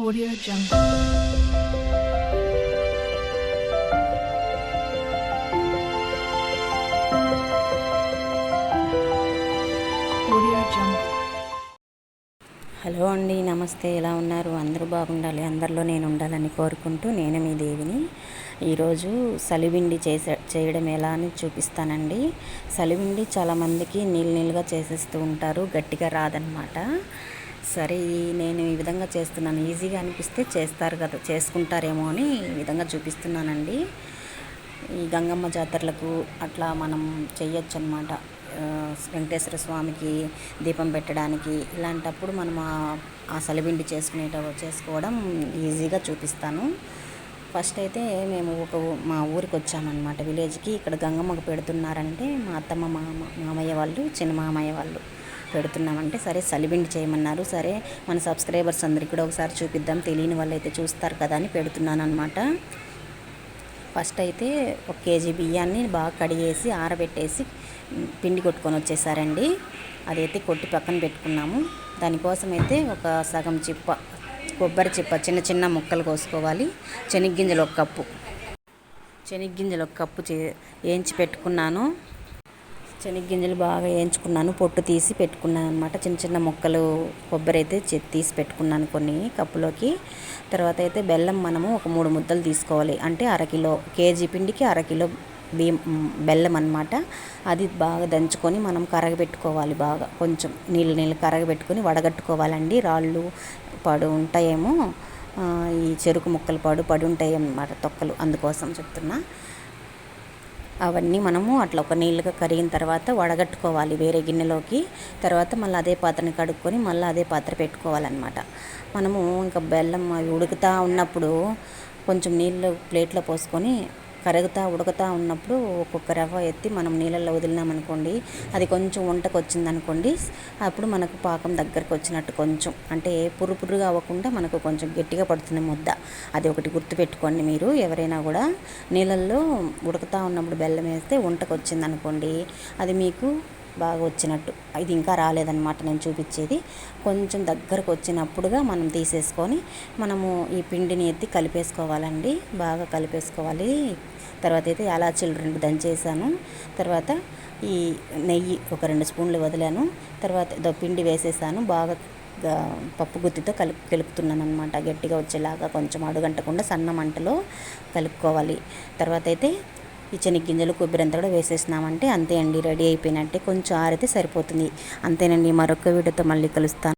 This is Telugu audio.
Audio Jungle. Audio Jungle. Hello అండి నమస్తే. ఎలా ఉన్నారు? అందరూ బాగుండాలి. అందరిలో నేను ఉండాలని కోరుకుంటూ నేను మీ దేవిని. ఈరోజు సలివిండి చేసే చేయడం ఎలా అని చూపిస్తానండి. సలివిండి చాలామందికి నీళ్ళు నీళ్ళుగా చేసేస్తూ ఉంటారు. గట్టిగా రాదనమాట సరే నేను ఈ విధంగా చేస్తున్నాను. ఈజీగా అనిపిస్తే చేస్తారు కదా చేసుకుంటారేమో అని ఈ విధంగా చూపిస్తున్నానండి. ఈ గంగమ్మ జాతరలకు అట్లా మనం చెయ్యొచ్చు అనమాట వెంకటేశ్వర స్వామికి దీపం పెట్టడానికి ఇలాంటప్పుడు మనం ఆ- సలిబిండి చేసుకునేట చేసుకోవడం ఈజీగా చూపిస్తాను. ఫస్ట్ అయితే మేము ఒక మా ఊరికి వచ్చామన్నమాట విలేజ్కి ఇక్కడ గంగమ్మకు పెడుతున్నారంటే మా అత్తమ్మ మామ మామయ్య వాళ్ళు చిన్న మామయ్య వాళ్ళు. పెడుతున్నామంటే సరే సలిబిండి చేయమన్నారు. సరే మన సబ్స్క్రైబర్స్ అందరికి కూడా ఒకసారి చూపిద్దాం. తెలియని వాళ్ళు అయితే చూస్తారు కదా అని పెడుతున్నాను అనమాట ఫస్ట్ అయితే ఒక కేజీ బియ్యాన్ని బాగా కడిగేసి ఆరబెట్టేసి పిండి కొట్టుకొని వచ్చేసారండి. అదైతే కొట్టి పక్కన పెట్టుకున్నాము. దానికోసం అయితే ఒక సగం చిప్ప కొబ్బరి చిప్ప చిన్న చిన్న ముక్కలు కోసుకోవాలి. శనగ్గింజలు ఒక కప్పు. శనగ్గింజలు ఒక కప్పు చే వేయించి పెట్టుకున్నాను. శనగగింజలు బాగా వేయించుకున్నాను. పొట్టు తీసి పెట్టుకున్నాను అనమాట చిన్న చిన్న ముక్కలు కొబ్బరి అయితే తీసి పెట్టుకున్నాను కొన్ని కప్పులోకి. తర్వాత అయితే బెల్లం మనము ఒక మూడు ముద్దలు తీసుకోవాలి. అంటే అరకిలో కేజీ పిండికి అరకిలో బియ్యం బెల్లం అనమాట అది బాగా దంచుకొని మనం కరగబెట్టుకోవాలి బాగా. కొంచెం నీళ్ళు నీళ్ళు కరగబెట్టుకొని వడగట్టుకోవాలండి. రాళ్ళు పడు ఉంటాయేమో. ఈ చెరుకు ముక్కలు పడు పడి ఉంటాయి అన్నమాట తొక్కలు. అందుకోసం చెప్తున్నా. అవన్నీ మనము అట్లా ఒక నీళ్ళుగా కరిగిన తర్వాత వడగట్టుకోవాలి వేరే గిన్నెలోకి. తర్వాత మళ్ళీ అదే పాత్రని కడుక్కొని మళ్ళీ అదే పాత్ర పెట్టుకోవాలన్నమాట. మనము ఇంకా బెల్లం అవి ఉడుకుతా ఉన్నప్పుడు కొంచెం నీళ్ళు ప్లేట్లో పోసుకొని కరుగుతా ఉడుకుతా ఉన్నప్పుడు ఒక్కొక్క రవ్వ ఎత్తి మనం నీళ్ళల్లో వదిలినామనుకోండి అది కొంచెం వంటకు వచ్చిందనుకోండి అప్పుడు మనకు పాకం దగ్గరకు వచ్చినట్టు కొంచెం. అంటే పుర్రు పుర్రుగా అవ్వకుండా మనకు కొంచెం గట్టిగా పడుతుంది ముద్ద. అది ఒకటి గుర్తుపెట్టుకోండి మీరు. ఎవరైనా కూడా నీళ్ళల్లో ఉడుకుతా ఉన్నప్పుడు బెల్లం వేస్తే వంటకు వచ్చిందనుకోండి అది మీకు బాగా వచ్చినట్టు. ఇది ఇంకా రాలేదన్నమాట నేను చూపించేది. కొంచెం దగ్గరకు వచ్చినప్పుడుగా మనం తీసేసుకొని మనము ఈ పిండిని ఎత్తి కలిపేసుకోవాలండి. బాగా కలిపేసుకోవాలి. తర్వాత అయితే యాలాచీలు రెండు దంచేసాను తర్వాత ఈ నెయ్యి ఒక రెండు స్పూన్లు వదిలాను. తర్వాత పిండి వేసేసాను. బాగా పప్పు గుత్తితో కలిపి కలుపుతున్నాను అనమాట గట్టిగా వచ్చేలాగా కొంచెం అడుగంటకుండా సన్న మంటలో కలుపుకోవాలి. తర్వాత అయితే ఈ గింజలు కొబ్బరి అంతా కూడా వేసేసినామంటే అంతే అండి రెడీ అయిపోయినట్టే. కొంచెం ఆరితే సరిపోతుంది. అంతేనండి మరొక వీడియోతో మళ్ళీ కలుస్తాను.